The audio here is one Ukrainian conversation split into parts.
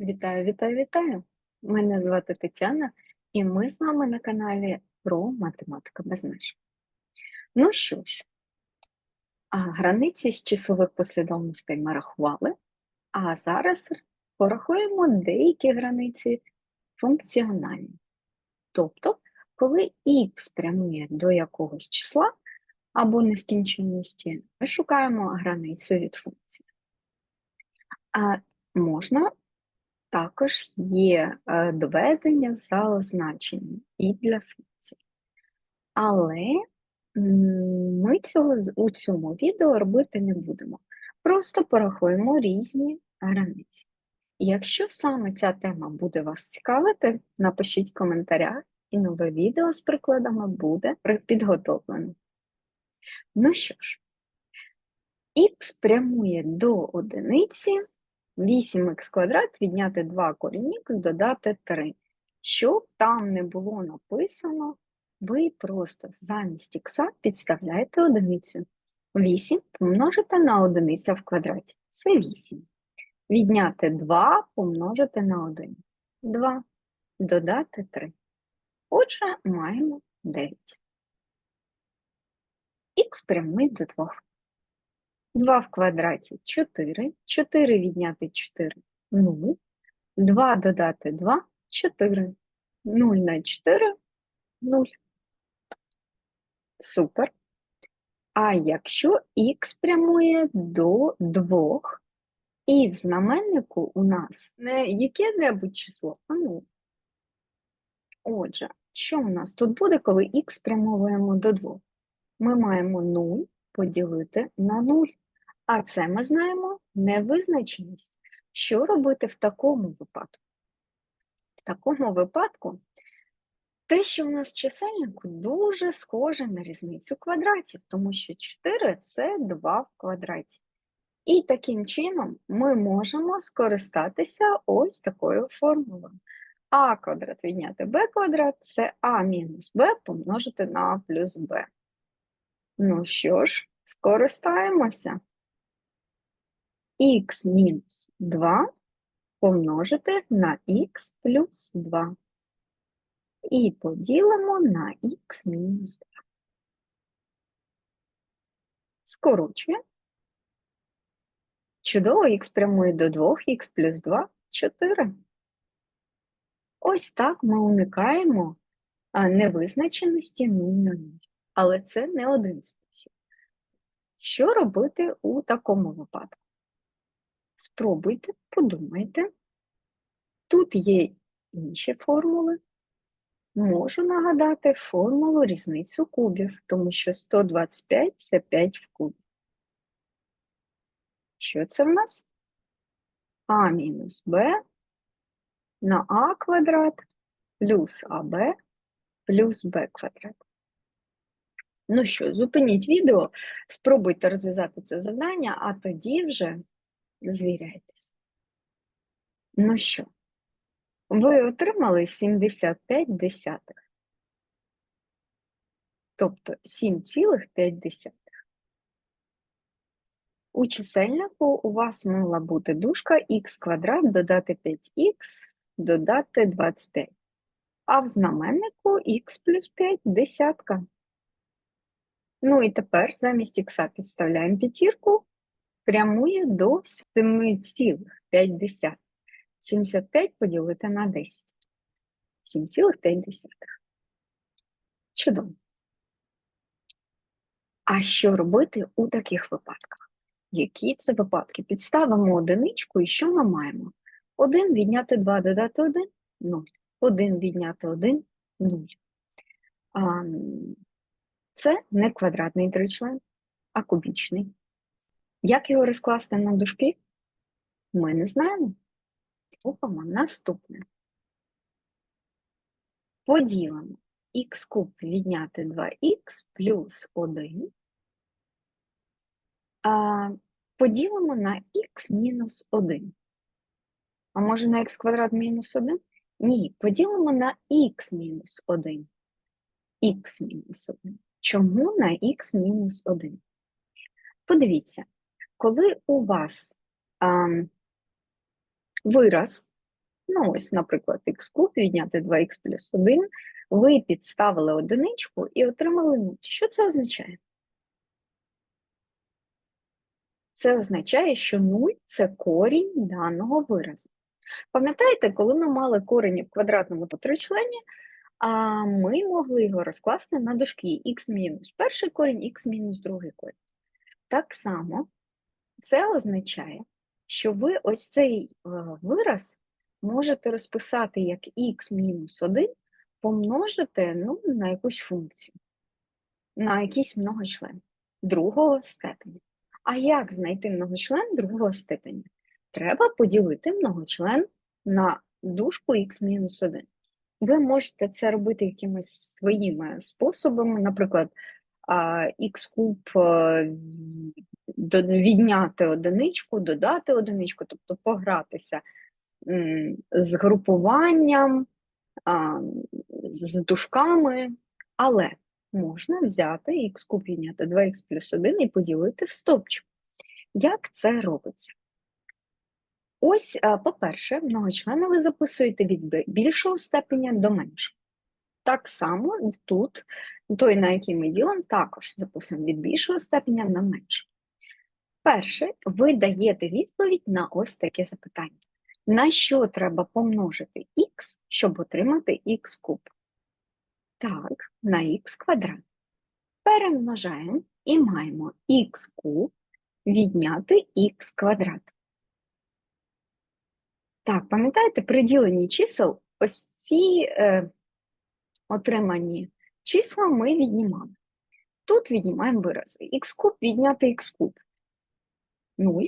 Вітаю, вітаю, вітаю! Мене звати Тетяна, і ми з вами на каналі про математика без меж. Ну що ж, границі з числових послідовностей ми рахували, а зараз порахуємо деякі границі функціональні. Тобто, коли х прямує до якогось числа або нескінченності, ми шукаємо границю від функції. А можна також є е, доведення за означенням і для функцій. Але ми цього у цьому відео робити не будемо. Просто порахуємо різні границі. І Якщо саме ця тема буде вас цікавити, напишіть в коментарях, і нове відео з прикладами буде підготовлено. Ну що ж, х прямує до одиниці 8х квадрат відняти 2 корінь х додати 3. Щоб там не було написано, ви просто замість х підставляєте одиницю. 8 помножити на одиниця в квадраті. Це 8. Відняти 2 помножити на 1. 2. Додати 3. Отже, маємо 9. Х прямий до 2. 2 в квадраті 4, 4 відняти 4 – 0, 2 додати 2 – 4, 0 на 4 – 0. Супер. А якщо х прямує до 2, і в знаменнику у нас не яке-небудь число, а 0. Отже, що у нас тут буде, коли х прямуємо до 2? Ми маємо 0 поділити на 0. А це ми знаємо невизначеність. Що робити в такому випадку? В такому випадку те, що у нас в чисельнику дуже схоже на різницю квадратів, тому що 4 це 2 в квадраті. І таким чином ми можемо скористатися ось такою формулою. А квадрат відняти b квадрат це а мінус b помножити на а плюс b. Ну що ж, скористаємося х мінус 2 помножити на х плюс 2. І поділимо на х мінус 2. Скорочуємо. Чудово, х прямує до 2, х плюс 2 – 4. Ось так ми уникаємо невизначеності 0 на 0. Але це не один спосіб. Що робити у такому випадку? Спробуйте, подумайте. Тут є інші формули. Можу нагадати формулу різницю кубів, тому що 125 – це 5 в кубі. Що це в нас? а мінус b на а квадрат плюс аб плюс b квадрат. Ну що, зупиніть відео, спробуйте розв'язати це завдання, а тоді вже звіряйтесь. Ну що, ви отримали 75 десятих, тобто 7,5. У чисельнику у вас мала бути дужка х квадрат додати 5х додати 25, а в знаменнику х плюс 5 десятка. Ну і тепер замість х підставляємо п'ятірку, прямує до 7,5. 75 поділити на 10. 7,5. Чудово. А що робити у таких випадках? Які це випадки? Підставимо одиничку, і що ми маємо? 1 відняти 2 додати 1 – 0. 1 відняти 1 – 0. А, це не квадратний тричлен, а кубічний. Як його розкласти на дужки? Ми не знаємо. Робимо наступне. Поділимо х куб відняти 2х плюс 1 а, поділимо на х мінус 1. А може на х квадрат мінус 1? Ні, поділимо на х мінус 1. х мінус 1. Чому на х мінус 1? Подивіться, коли у вас а, вираз Ну, ось, наприклад, х куб відняти 2х плюс 1, ви підставили одиничку і отримали 0. Що це означає? Це означає, що 0 – це корінь даного виразу. Пам'ятаєте, коли ми мали корені в квадратному тричлені, а ми могли його розкласти на дужки х мінус перший корінь, х мінус другий корінь. Так само це означає, що ви ось цей е, вираз можете розписати як х мінус 1 помножити ну, на якусь функцію, на якийсь многочлен другого степеня. А як знайти многочлен другого степеня? Треба поділити многочлен на дужку х-1. Ви можете це робити якимись своїми способами, наприклад, х куб е, відняти одиничку, додати одиничку, тобто погратися з групуванням, з дужками, але можна взяти х куб відняти 2х плюс 1 і поділити в стопчик. Як це робиться? Ось, по-перше, многочлени ви записуєте від більшого степеня до меншого. Так само тут, той, на який ми ділимо, також записуємо від більшого степеня на менше. Перше, ви даєте відповідь на ось таке запитання. На що треба помножити х, щоб отримати х куб? Так, на х квадрат. Перемножаємо і маємо х куб відняти х квадрат. Так, пам'ятаєте, при діленні чисел ось ці е, отримані числа ми віднімаємо. Тут віднімаємо вирази. х куб відняти х куб 0.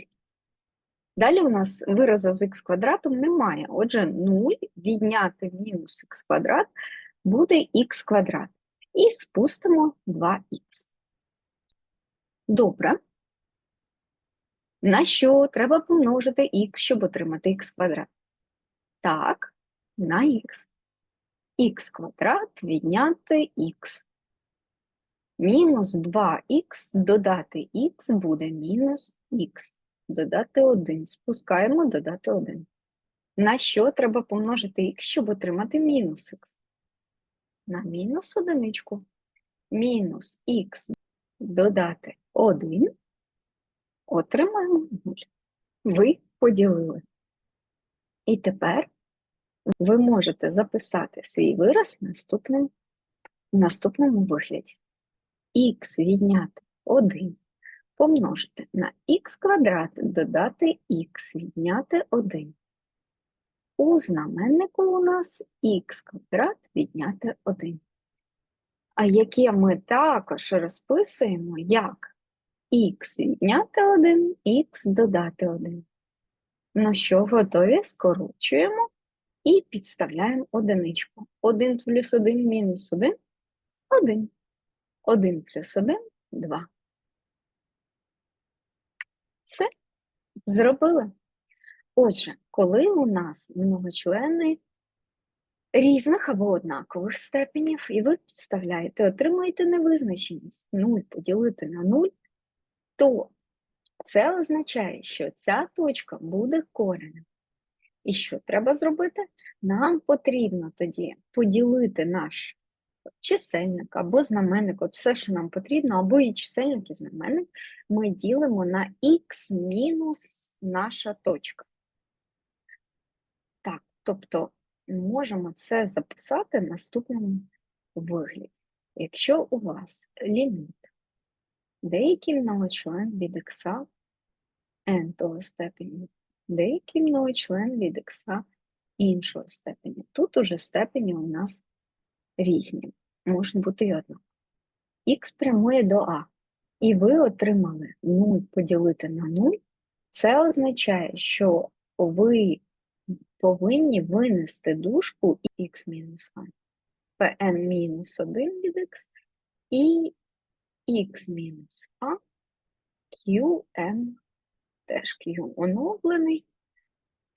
Далі у нас вираза з х квадратом немає. Отже, 0 відняти мінус х квадрат буде х квадрат. І спустимо 2х. Добре. На що треба помножити х, щоб отримати х квадрат? Так, на х. Х квадрат відняти х. Мінус 2х додати х буде мінус х. Додати 1. Спускаємо додати 1. На що треба помножити х, щоб отримати мінус х? На мінус одиничку. Мінус х додати 1 Отримаємо 0. Ви поділили. І тепер ви можете записати свій вираз наступним, в наступному вигляді. Х відняти 1 помножити на х квадрат додати х відняти 1. У знаменнику у нас х квадрат відняти 1. А яке ми також розписуємо як х відняти 1, х додати 1. Ну що, готові? Скорочуємо і підставляємо одиничку. 1 плюс 1 мінус 1 1. 1 плюс 1 2. Все, зробили. Отже, коли у нас многочлени різних або однакових степенів, і ви підставляєте, отримаєте невизначеність 0 поділити на 0 то це означає, що ця точка буде коренем. І що треба зробити? Нам потрібно тоді поділити наш чисельник або знаменник, от все, що нам потрібно, або і чисельник, і знаменник, ми ділимо на х мінус наша точка. Так, тобто можемо це записати в наступному вигляді. Якщо у вас ліміт деякий многочлен від х n того степені, деякий многочлен від х іншого степені. Тут уже степені у нас різні, можуть бути й одна. Х прямує до А, і ви отримали 0 поділити на 0. Це означає, що ви повинні винести дужку х-1, pn-1 від х і А, QM, теж Q оновлений,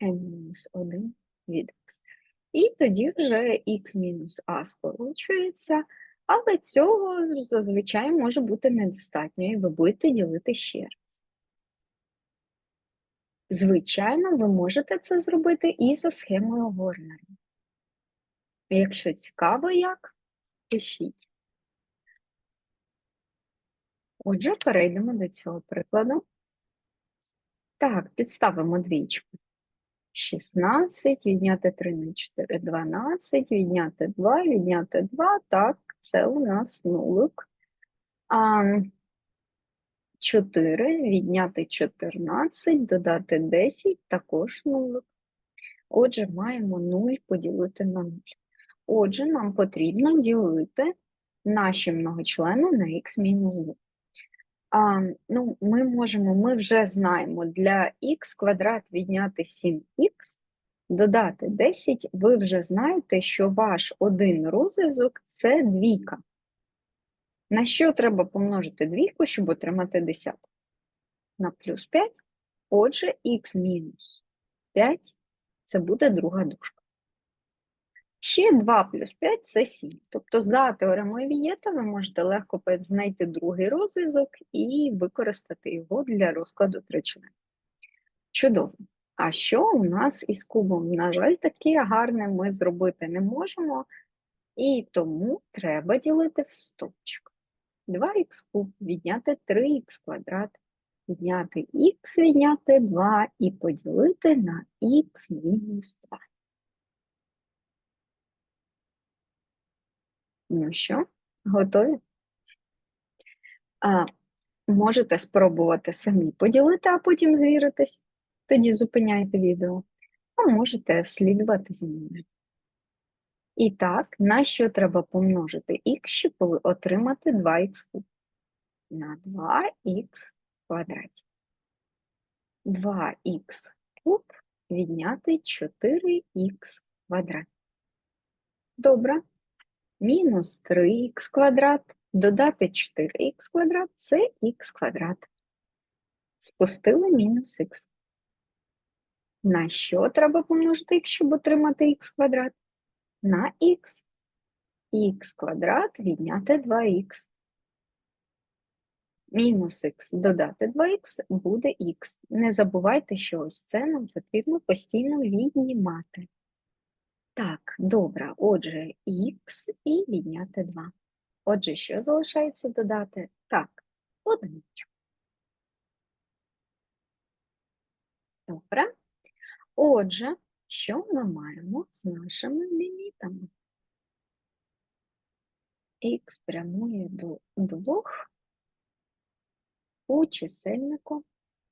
n-1 від х. І тоді вже А скорочується, але цього зазвичай може бути недостатньо, і ви будете ділити ще раз. Звичайно, ви можете це зробити і за схемою Горнера. Якщо цікаво, як, пишіть. Отже, перейдемо до цього прикладу. Так, підставимо двічку. 16, відняти 3 на 4, 12, відняти 2, відняти 2. Так, це у нас нулик. А, 4, відняти 14, додати 10, також нулик. Отже, маємо 0 поділити на 0. Отже, нам потрібно ділити наші многочлени на х-2. А, ну, Ми можемо, ми вже знаємо, для х квадрат відняти 7х, додати 10, ви вже знаєте, що ваш один розв'язок це двійка. На що треба помножити двійку, щоб отримати десятку? На плюс 5. Отже, х мінус 5 це буде друга дужка. Ще 2 плюс 5 це 7. Тобто, за теоремою Вієта ви можете легко знайти другий розв'язок і використати його для розкладу тричленів. Чудово. А що у нас із кубом? На жаль, таке гарне ми зробити не можемо, і тому треба ділити в стовпчик. 2х куб відняти 3х квадрат, відняти х відняти 2 і поділити на х мінус 2. Ну що, готові? А, Можете спробувати самі поділити, а потім звіритись. Тоді зупиняйте відео. А можете слідувати зі мною. І так, на що треба помножити х, щоб отримати 2х куб? На 2х квадраті. 2х куб відняти 4х квадрат. Добре. Мінус 3х квадрат, додати 4х квадрат це х квадрат. Спустили мінус х. На що треба помножити х, щоб отримати х квадрат? На х. х квадрат відняти 2х. Мінус х додати 2х буде х. Не забувайте, що ось це нам потрібно постійно віднімати. Так, добре. Отже, х і відняти 2. Отже, що залишається додати? Так, одиничку. Добре. Отже, що ми маємо з нашими лімітами? Х прямує до 2 у чисельнику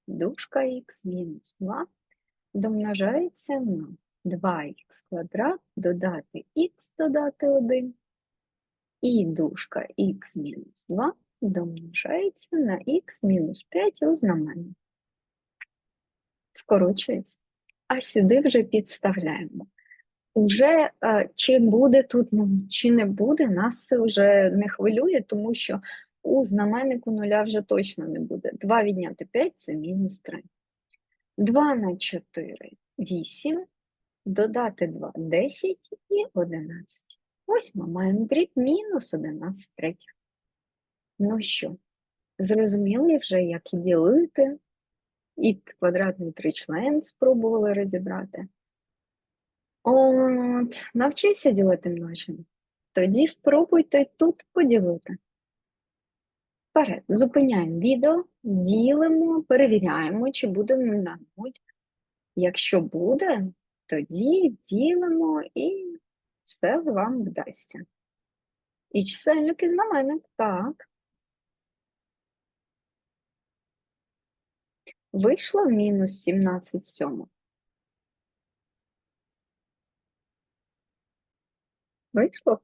дужка х мінус 2 домножається на 2х квадрат додати х додати 1 і дужка х мінус 2 домножається на х мінус 5 у знаменні. Скорочується. А сюди вже підставляємо. Уже е, чи буде тут, ну, чи не буде, нас це вже не хвилює, тому що у знаменнику нуля вже точно не буде. 2 відняти 5 це мінус 3. 2 на 4 8, додати 2 10 і 11. Ось ми маємо дріб мінус 11 третіх. Ну що, зрозуміли вже, як ділити, і квадратний тричлен спробували розібрати. От, навчися ділити множення. Тоді спробуйте тут поділити. Вперед, зупиняємо відео, ділимо, перевіряємо, чи буде на 0. Якщо буде, тоді ділимо і все вам вдасться. І чисельник і знаменник, так. Вийшло мінус 17 сьомих. Вийшло?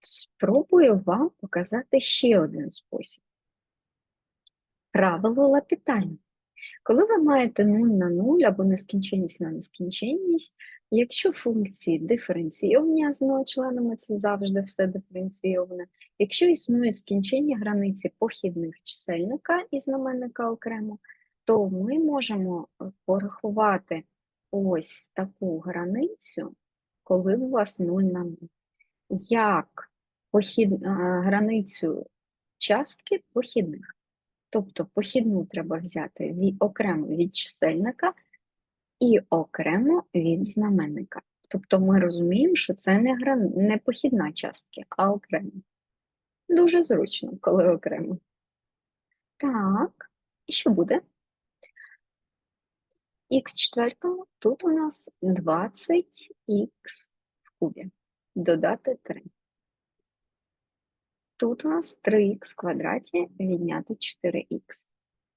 Спробую вам показати ще один спосіб. Правило лапітання. Коли ви маєте 0 на 0 або нескінченність на нескінченність, якщо функції диференційовані, а з многочленами це завжди все диференційоване, якщо існують скінченні границі похідних чисельника і знаменника окремо, то ми можемо е, порахувати ось таку границю, коли у вас 0 на 0. Як похід, границю частки похідних. Тобто похідну треба взяти ві- окремо від чисельника і окремо від знаменника. Тобто ми розуміємо, що це не, гран... не похідна частки, а окремо. Дуже зручно, коли окремо. Так, і що буде? Х четвертому тут у нас 20х в кубі. Додати 3. Тут у нас 3х в квадраті відняти 4х.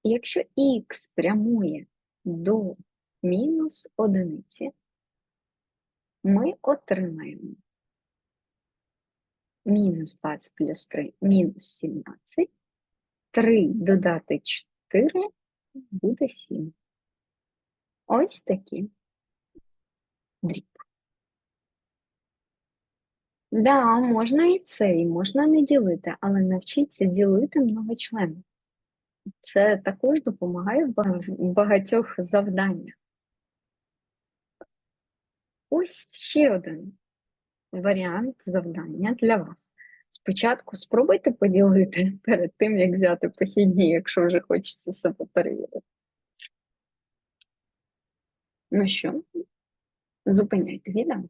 І якщо х прямує до мінус одиниці, ми отримаємо мінус 20 плюс 3 мінус 17. 3 додати 4 буде 7. Ось такі дріб. Да, можна і це, і можна не ділити, але навчіться ділити многочлени. Це також допомагає в бага- в багатьох завданнях. Ось ще один варіант завдання для вас. Спочатку спробуйте поділити перед тим, як взяти похідні, якщо вже хочеться себе перевірити. Ну що, зупиняйте відео.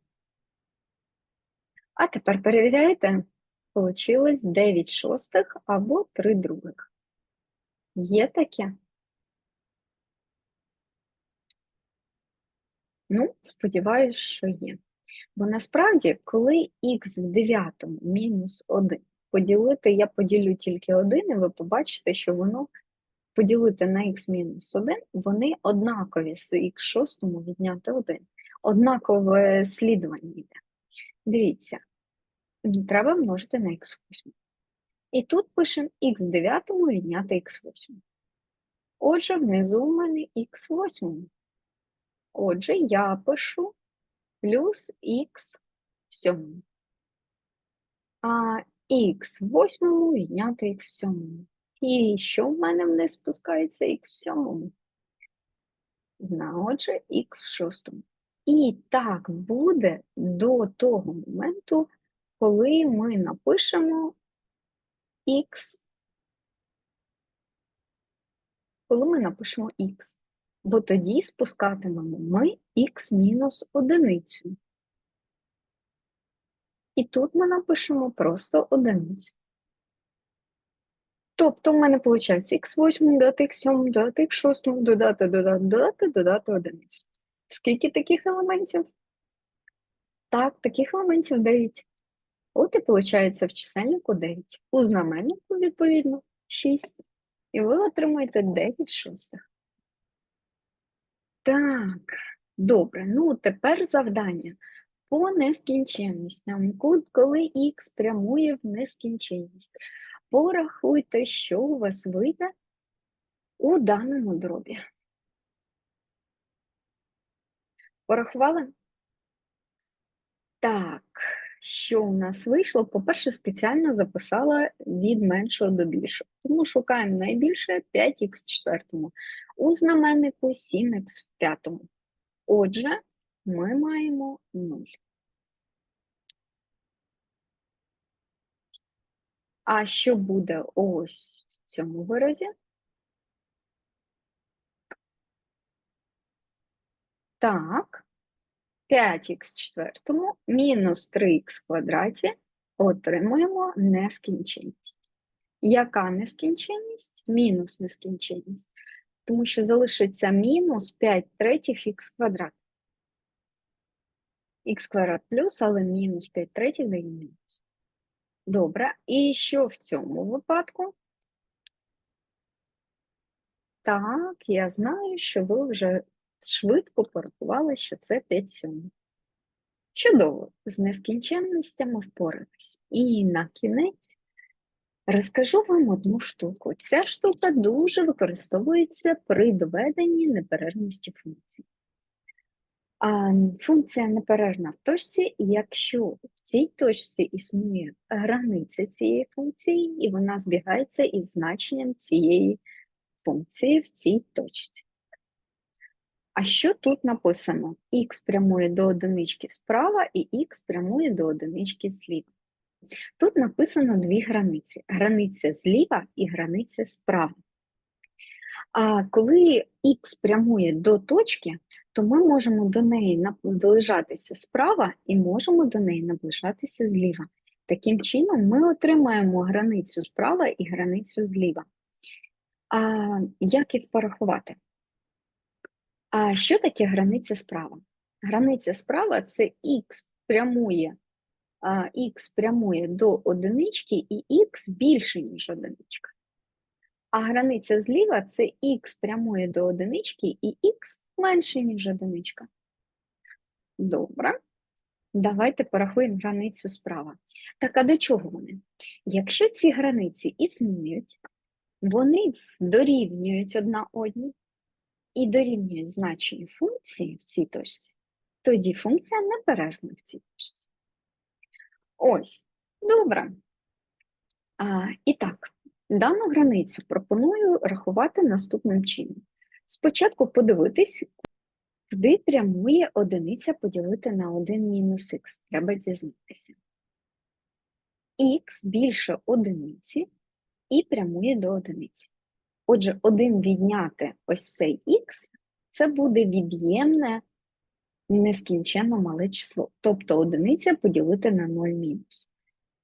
А тепер перевіряйте. Получилось 9 шостих або 3 других. Є таке? Ну, сподіваюсь, що є. Бо насправді, коли х в дев'ятому мінус 1 поділити, я поділю тільки 1, і ви побачите, що воно поділити на х мінус 1, вони однакові з х шостому відняти 1. Однакове слідування йде. Дивіться, треба множити на х8. І тут пишемо х в 9 відняти х8. Отже, внизу в мене х8. Отже, я пишу плюс х в 7. А х8 відняти х в 7. І що в мене вниз спускається х в 7? На, отже, х в 6. І так буде до того моменту, коли ми напишемо х, коли ми напишемо х, бо тоді спускатимемо ми х мінус одиницю. І тут ми напишемо просто одиницю. Тобто в мене виходить х8 додати х7, додати х6, додати, додати, додати, додати одиницю. Скільки таких елементів? Так, таких елементів 9. От і виходить в чисельнику 9. У знаменнику, відповідно, 6. І ви отримуєте 9 шостих. Так, добре. Ну, тепер завдання. По нескінченностям. Ку- Коли х прямує в нескінченність, порахуйте, що у вас вийде у даному дробі. Порахували? Так, що у нас вийшло? По-перше, спеціально записала від меншого до більшого. Тому шукаємо найбільше 5х в четвертому. У знаменнику 7х в п'ятому. Отже, ми маємо 0. А що буде ось в цьому виразі? Так, 5х в четвертому мінус 3х квадраті отримуємо нескінченність. Яка нескінченність? Мінус нескінченність. Тому що залишиться мінус 5 третіх х квадрат. х квадрат плюс, але мінус 5 третіх дає мінус. Добре, і що в цьому випадку? Так, я знаю, що ви вже швидко порахували, що це 5 сьомих. Чудово, з нескінченностями впорались. І на кінець розкажу вам одну штуку. Ця штука дуже використовується при доведенні неперервності функцій. А функція неперервна в точці, якщо в цій точці існує границя цієї функції, і вона збігається із значенням цієї функції в цій точці. А що тут написано? Х прямує до одинички справа і х прямує до одинички зліва. Тут написано дві границі: границя зліва і границя справа. А коли х прямує до точки, то ми можемо до неї наближатися справа і можемо до неї наближатися зліва. Таким чином, ми отримаємо границю справа і границю зліва. А як їх порахувати? А що таке границя справа? Границя справа це х прямує, х прямує до одинички і х більше, ніж одиничка. А границя зліва це х прямує до одинички і х менше, ніж одиничка. Добре. Давайте порахуємо границю справа. Так, а до чого вони? Якщо ці границі існують, вони дорівнюють одна одній і дорівнюють значенню функції в цій точці, тоді функція неперервна в цій точці. Ось, добре. А, І так, дану границю пропоную рахувати наступним чином. Спочатку подивитись, куди прямує одиниця поділити на 1 мінус х. Треба дізнатися. х більше одиниці і прямує до одиниці. Отже, 1 відняти ось цей х це буде від'ємне нескінченно мале число. Тобто одиниця поділити на 0 мінус.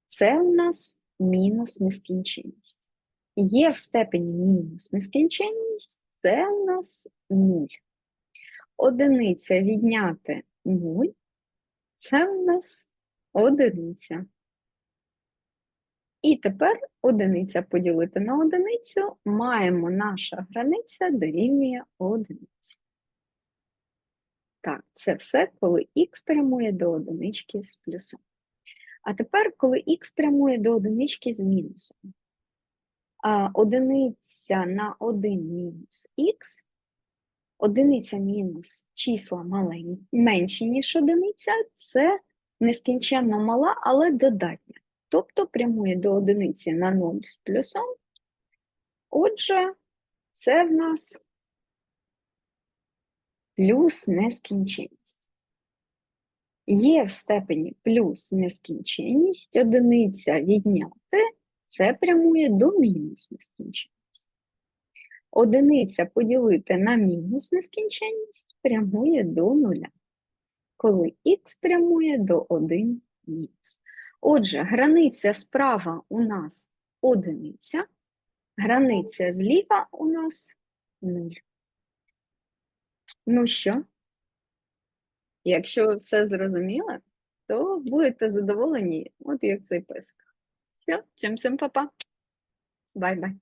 Це в нас мінус нескінченність. Є в степені мінус нескінченність, це в нас 0. Одиниця відняти 0, це в нас одиниця. І тепер одиниця поділити на одиницю, маємо наша границя дорівнює одиниці. Так, це все, коли х прямує до одинички з плюсом. А тепер, коли х прямує до одинички з мінусом. А одиниця на 1 мінус х, одиниця мінус числа маленькі, менші, ніж одиниця, це нескінченно мала, але додатня. Тобто прямує до одиниці на 0 з плюсом. Отже, це в нас плюс нескінченність. Є в степені плюс нескінченність, одиниця відняти, це прямує до мінус нескінченність. Одиниця поділити на мінус нескінченність прямує до нуля, коли х прямує до 1 мінус. Отже, границя справа у нас одиниця, границя зліва у нас нуль. Ну що? Якщо ви все зрозуміли, то будете задоволені, от як цей писк. Все, всім па-па. Бай-бай.